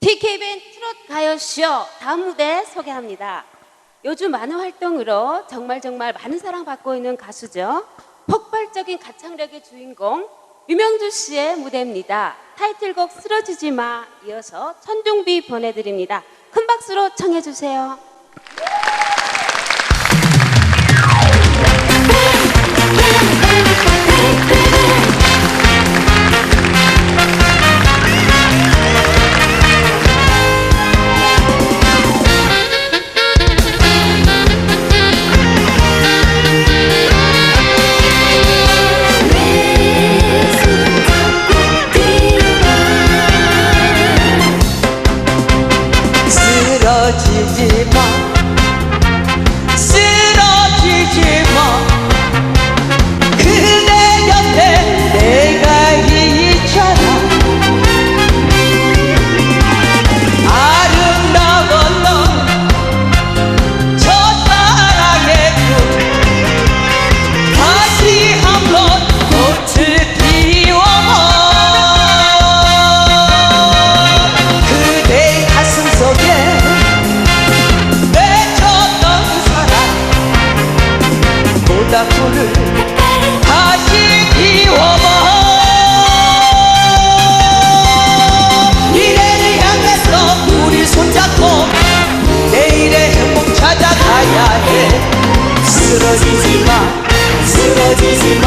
TK밴 트롯 가요쇼 다음 무대 소개합니다. 요즘 많은 활동으로 정말 정말 많은 사랑받고 있는 가수죠. 폭발적인 가창력의 주인공 유명주 씨의 무대입니다. 타이틀곡 쓰러지지 마 이어서 천둥비 보내드립니다. 큰 박수로 청해주세요. 쓰러지지 마 自暴自弃吧，自暴自弃。